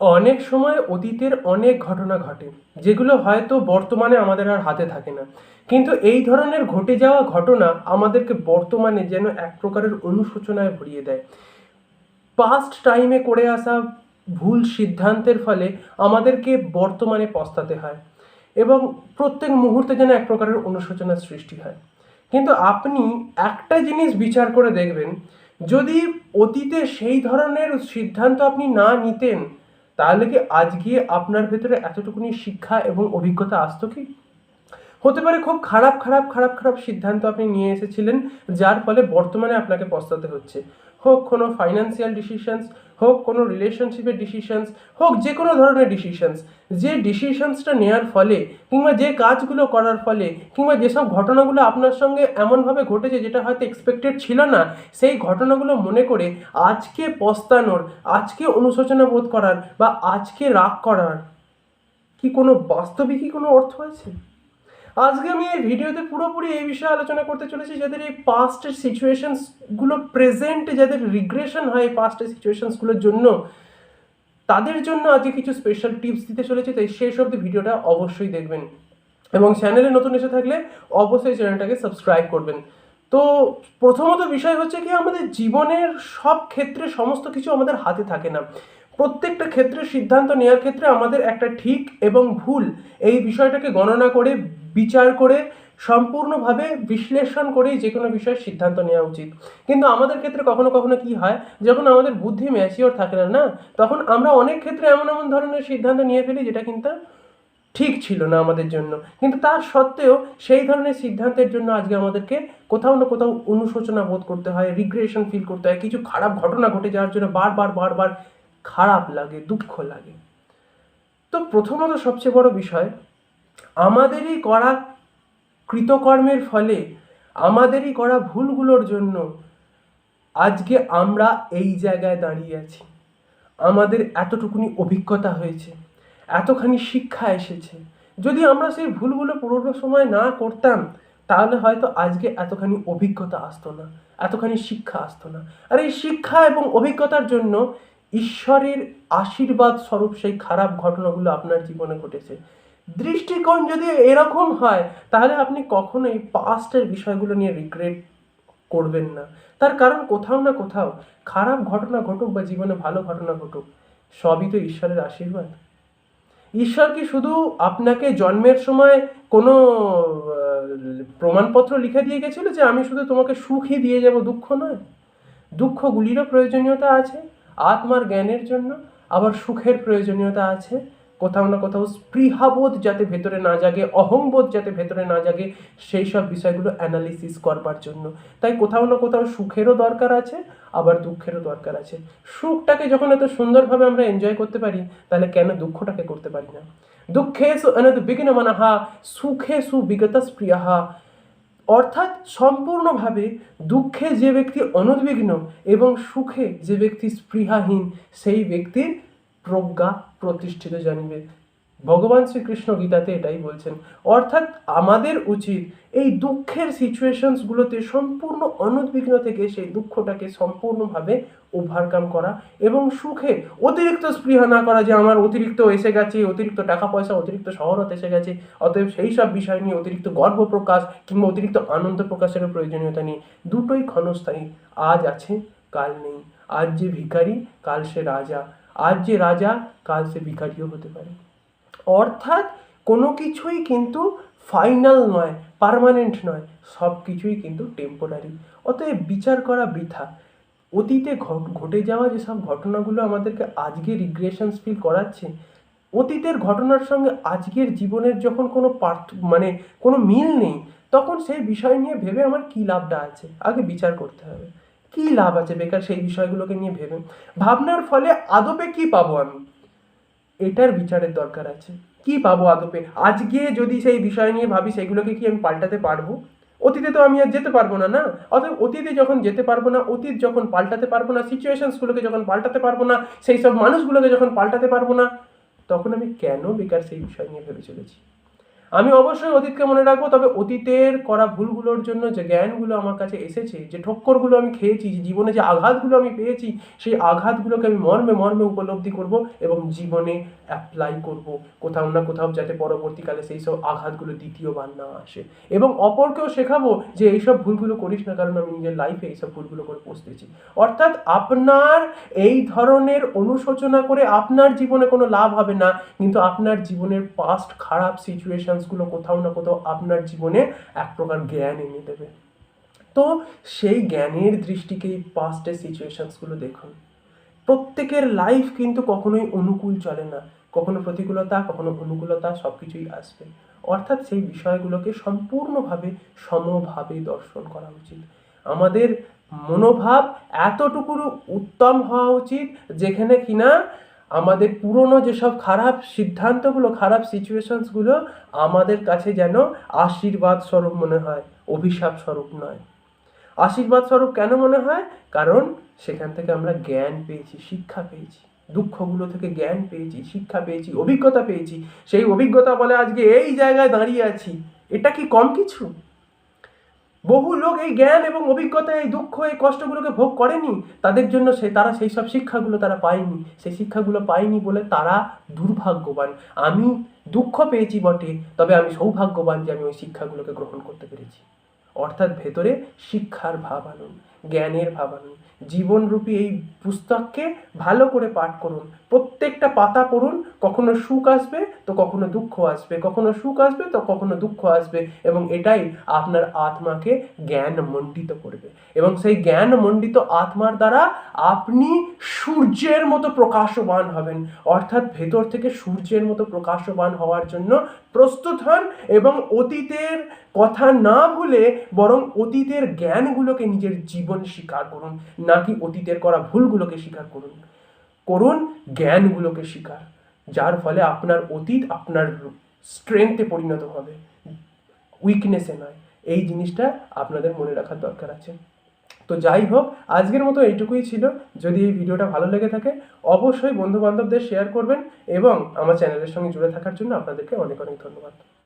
অনেক সময় অতীতের অনেক ঘটনা ঘটে, যেগুলো হয়তো বর্তমানে আমাদের আর হাতে থাকে না। কিন্তু এই ধরনের ঘটে যাওয়া ঘটনা আমাদেরকে বর্তমানে যেন এক প্রকারের অনুশোচনায় ভরিয়ে দেয়। পাস্ট টাইমে করে আসা ভুল সিদ্ধান্তের ফলে আমাদেরকে বর্তমানে পস্তাতে হয় এবং প্রত্যেক মুহূর্তে যেন এক প্রকারের অনুশোচনার সৃষ্টি হয়। কিন্তু আপনি একটা জিনিস বিচার করে দেখবেন, যদি অতীতে সেই ধরনের সিদ্ধান্ত আপনি না নিতেন তাহলে কি আজকে আপনার ভেতরে এতটুকুনি শিক্ষা এবং অভিজ্ঞতা আসতো কি? হতে পারে খুব খারাপ খারাপ খারাপ খারাপ সিদ্ধান্ত আপনি নিয়ে এসেছিলেন, যার ফলে বর্তমানে আপনাকে পস্তাতে হচ্ছে। হোক কোনো ফাইন্যান্সিয়াল ডিসিশনস হোক কোনো রিলেশনশিপের ডিসিশনস হোক যে কোনো ধরনের ডিসিশনস যে ডিসিশনসটা নেওয়ার ফলে কিংবা যে কাজগুলো করার ফলে কিংবা যেসব ঘটনাগুলো আপনার সঙ্গে এমনভাবে ঘটেছে যেটা হয়তো এক্সপেক্টেড ছিল না, সেই ঘটনাগুলো মনে করে আজকে পস্তানোর, আজকে অনুশোচনা বোধ করার বা আজকে রাগ করার কি কোনো বাস্তবিকই কোনো অর্থ আছে? আজকে আমি এই ভিডিওতে পুরোপুরি এই বিষয়ে আলোচনা করতে চলেছি, যাদের এই পাস্টের সিচুয়েশনসগুলো প্রেজেন্টে যাদের রিগ্রেশন হয় এই পাস্টের সিচুয়েশনসগুলোর জন্য, তাদের জন্য আজকে কিছু স্পেশাল টিপস দিতে চলেছি, তাই শেষ অবধি ভিডিওটা অবশ্যই দেখবেন। এবং চ্যানেলে নতুন এসে থাকলে অবশ্যই চ্যানেলটাকে সাবস্ক্রাইব করবেন। তো প্রথমত বিষয় হচ্ছে কি, আমাদের জীবনের সব ক্ষেত্রে সমস্ত কিছু আমাদের হাতে থাকে না। প্রত্যেকটা ক্ষেত্রে সিদ্ধান্ত নেওয়ার ক্ষেত্রে আমাদের একটা ঠিক এবং ভুল এই বিষয়টাকে গণনা করে, বিচার করে, সম্পূর্ণভাবে বিশ্লেষণ করেই যে কোনো বিষয়ে সিদ্ধান্ত নেওয়া উচিত। কিন্তু আমাদের ক্ষেত্রে কখনো কখনো কি হয়, যখন আমাদের বুদ্ধি ম্যাচিওর থাকে না না, তখন আমরা অনেক ক্ষেত্রে এমন এমন ধরনের সিদ্ধান্ত নিয়ে ফেলি যেটা কিন্তু ঠিক ছিল না আমাদের জন্য। কিন্তু তার সত্ত্বেও সেই ধরনের সিদ্ধান্তের জন্য আজকে আমাদেরকে কোথাও না কোথাও অনুশোচনা বোধ করতে হয় রিগ্রেশন ফিল করতে হয়, কিছু খারাপ ঘটনা ঘটে যাওয়ার জন্য বারবার বারবার খারাপ লাগে, দুঃখ লাগে। তো প্রথমত সবচেয়ে বড় বিষয়, আমাদেরই করা কৃতকর্মের ফলে, আমাদেরই করা ভুলগুলোর জন্য আজকে আমরা এই জায়গায় দাঁড়িয়ে আছি। আমাদের এতটুকুনি অভিজ্ঞতা হয়েছে, এতখানি শিক্ষা এসেছে। যদি আমরা সেই ভুলগুলো পুরোনো সময় না করতাম, তাহলে হয়তো আজকে এতখানি অভিজ্ঞতা আসতো না, এতখানি শিক্ষা আসতো না। আর এই শিক্ষা এবং অভিজ্ঞতার জন্য ঈশ্বরের আশীর্বাদ স্বরূপ সেই খারাপ ঘটনাগুলো আপনার জীবনে ঘটেছে। দৃষ্টিকোণ যদি এরকম হয়, তাহলে আপনি কখনোই পাস্টের বিষয়গুলো নিয়ে রিগ্রেট করবেন না। তার কারণ কোথাও না কোথাও খারাপ ঘটনা ঘটুক বা জীবনে ভালো ঘটনা ঘটুক, সবই তো ঈশ্বরের আশীর্বাদ। ঈশ্বর কি শুধু আপনাকে জন্মের সময় কোনো প্রমাণপত্র লিখে দিয়ে গেছিল যে আমি শুধু তোমাকে সুখই দিয়ে যাব? দুঃখ নয়। দুঃখগুলিরও প্রয়োজনীয়তা আছে। আত্মার জ্ঞানের জন্য আবার সুখের প্রয়োজনীয়তা আছে। কোথাও না কোথাও স্পৃহাবোধ যাতে ভেতরে না জাগে, অহংবোধ যাতে ভেতরে না জাগে, সেই সব বিষয়গুলো অ্যানালিসিস করবার জন্য। তাই কোথাও না কোথাও সুখেরও দরকার আছে, আবার দুঃখেরও দরকার আছে। সুখটাকে যখন এত সুন্দরভাবে আমরা এনজয় করতে পারি, তাহলে কেন দুঃখটাকে করতে পারি না? দুঃখে সু অনদ বিঘ্ন মনহা সুখে সু বিগত স্প্রিয়াহা অর্থাৎ সম্পূর্ণভাবে দুঃখে যে ব্যক্তি অনুদ্বিগ্ন এবং সুখে যে ব্যক্তি স্পৃহাহীন, সেই ব্যক্তির প্রজ্ঞা প্রতিষ্ঠিত জানিবে। ভগবান শ্রীকৃষ্ণ গীতাতে এটাই বলছেন, অর্থাৎ আমাদের উচিত এই দুঃখের সিচুয়েশনসগুলোতে সম্পূর্ণ অনুদ্বিগ্ন থেকে সেই দুঃখটাকে সম্পূর্ণভাবে ওভারকাম করা এবং সুখে অতিরিক্ত স্পৃহা না করা যে আমার অতিরিক্ত এসে গেছে, অতিরিক্ত টাকা পয়সা, অতিরিক্ত শহরত এসে গেছে, অতএব সেই সব বিষয় নিয়ে অতিরিক্ত গর্ব প্রকাশ কিংবা অতিরিক্ত আনন্দ প্রকাশেরও প্রয়োজনীয়তা নেই। দুটোই ক্ষণস্থায়ী। আজ আছে, কাল নেই। আজ যে ভিখারি, কাল সে রাজা। আজ যে রাজা, কাল সে ভিখারিও হতে পারে। অর্থাৎ কোনো কিছুই কিন্তু ফাইনাল নয় পার্মানেন্ট নয়, সব কিছুই কিন্তু টেম্পোরারি অতএব বিচার করা বৃথা। অতীতে ঘটে যাওয়া যেসব ঘটনাগুলো আমাদেরকে আজকে রিগ্রেশনস ফিল করাচ্ছে, অতীতের ঘটনার সঙ্গে আজকের জীবনের যখন কোনো পার্থ মানে কোনো মিল নেই, তখন সেই বিষয় নিয়ে ভেবে আমার কী লাভটা আছে? আগে বিচার করতে হবে। কী লাভ আছে? বেকার সেই বিষয়গুলোকে নিয়ে ভেবে। ভাবনার ফলে আদপে কী পাবো আমি? এটার বিচারের দরকার আছে। কি পাবো আদপে আজকে যদি সেই বিষয় নিয়ে ভাবি, সেগুলোকে কি আমি পাল্টাতে পারব? অতীতে তো আমি আর যেতে পারব না না? অতএব অতীতে যখন যেতে পারব না, অতীত যখন পাল্টাতে পারব না সিচুয়েশনসগুলোকে যখন পাল্টাতে পারব না সেই সব মানুষগুলোকে যখন পাল্টাতে পারব না, তখন আমি কেন বেকার সেই বিষয় নিয়ে ভেবে চলেছি? আমি অবশ্যই অতীতকে মনে রাখব, তবে অতীতের করা ভুলগুলোর জন্য যে জ্ঞানগুলো আমার কাছে এসেছে, যে ঠক্করগুলো আমি খেয়েছি, যে জীবনে যে আঘাতগুলো আমি পেয়েছি, সেই আঘাতগুলোকে আমি মর্মে মর্মে উপলব্ধি করব এবং জীবনে অ্যাপ্লাই করব কোথাও না কোথাও যাতে পরবর্তীকালে সেই সব আঘাতগুলো দ্বিতীয়বার না আসে। এবং অপরকেও শেখাবো যে এইসব ভুলগুলো করিস না, কারণ আমি নিজের লাইফে এইসব ভুলগুলো করে পৌঁছেছি। অর্থাৎ আপনার এই ধরনের অনুশোচনা করে আপনার জীবনে কোনো লাভ হবে না, কিন্তু আপনার জীবনের পাস্ট খারাপ সিচুয়েশনসগুলো কোথাও না কোথাও আপনার জীবনে এক প্রকার জ্ঞান এনে দেবে। তো সেই জ্ঞানের দৃষ্টিকেই পাস্টের সিচুয়েশনসগুলো দেখুন। প্রত্যেকের লাইফ কিন্তু কখনোই অনুকূল চলে না। কখনো প্রতিকূলতা, কখনো অনুকূলতা সব কিছুই আসবে। অর্থাৎ সেই বিষয়গুলোকে সম্পূর্ণভাবে সমভাবে দর্শন করা উচিত। আমাদের মনোভাব এতটুকু উত্তম হওয়া উচিত যেখানে কিনা আমাদের পুরনো যেসব খারাপ সিদ্ধান্তগুলো, খারাপ সিচুয়েশনসগুলো আমাদের কাছে যেন আশীর্বাদ স্বরূপ মনে হয়, অভিশাপ স্বরূপ নয়। আশীর্বাদ স্বরূপ কেন মনে হয়? কারণ সেখান থেকে আমরা জ্ঞান পেয়েছি, শিক্ষা পেয়েছি, দুঃখগুলো থেকে জ্ঞান পেয়েছি, শিক্ষা পেয়েছি, অভিজ্ঞতা পেয়েছি। সেই অভিজ্ঞতা বলে আজকে এই জায়গায় দাঁড়িয়ে আছি। এটা কি কম কিছু? বহু লোক এই জ্ঞান এবং অভিজ্ঞতা, এই দুঃখ, এই কষ্টগুলোকে ভোগ করেনি। তাদের জন্য সে, তারা সেই সব শিক্ষাগুলো তারা পায়নি। সেই শিক্ষাগুলো পায়নি বলে তারা দুর্ভাগ্যবান। আমি দুঃখ পেয়েছি বটে, তবে আমি সৌভাগ্যবান যে আমি ওই শিক্ষাগুলোকে গ্রহণ করতে পেরেছি। অর্থাৎ ভেতরে শিক্ষার ভাব আনুন। জ্ঞানের ভাব আনুন জীবনরূপী এই পুস্তককে ভালো করে পাঠ করুন। প্রত্যেকটা পাতা পড়ুন, কখনো সুখ আসবে তো কখনো দুঃখ আসবে। কখনো সুখ আসবে তো কখনো দুঃখ আসবে এবং এটাই আপনার আত্মাকে জ্ঞান মণ্ডিত করবে। এবং সেই জ্ঞান মণ্ডিত আত্মার দ্বারা আপনি সূর্যের মতো প্রকাশবান হবেন। অর্থাৎ ভেতর থেকে সূর্যের মতো প্রকাশবান হওয়ার জন্য প্রস্তুত হন এবং অতীতের কথা না ভুলে বরং অতীতের জ্ঞানগুলোকে নিজের জীবন স্বীকার করুন, নাকি অতীতের করা ভুলগুলোকে স্বীকার করুন? করুন জ্ঞানগুলোকে স্বীকার, যার ফলে আপনার অতীত আপনার স্ট্রেংথে পরিণত হবে। উইকনেসে নয়। এই জিনিসটা আপনাদের মনে রাখার দরকার আছে। তো যাই হোক, আজকের মতো এইটুকুই ছিল। যদি এই ভিডিওটা ভালো লেগে থাকে, অবশ্যই বন্ধু বান্ধবদের শেয়ার করবেন এবং আমার চ্যানেলের সঙ্গে জুড়ে থাকার জন্য আপনাদেরকে অনেক অনেক ধন্যবাদ।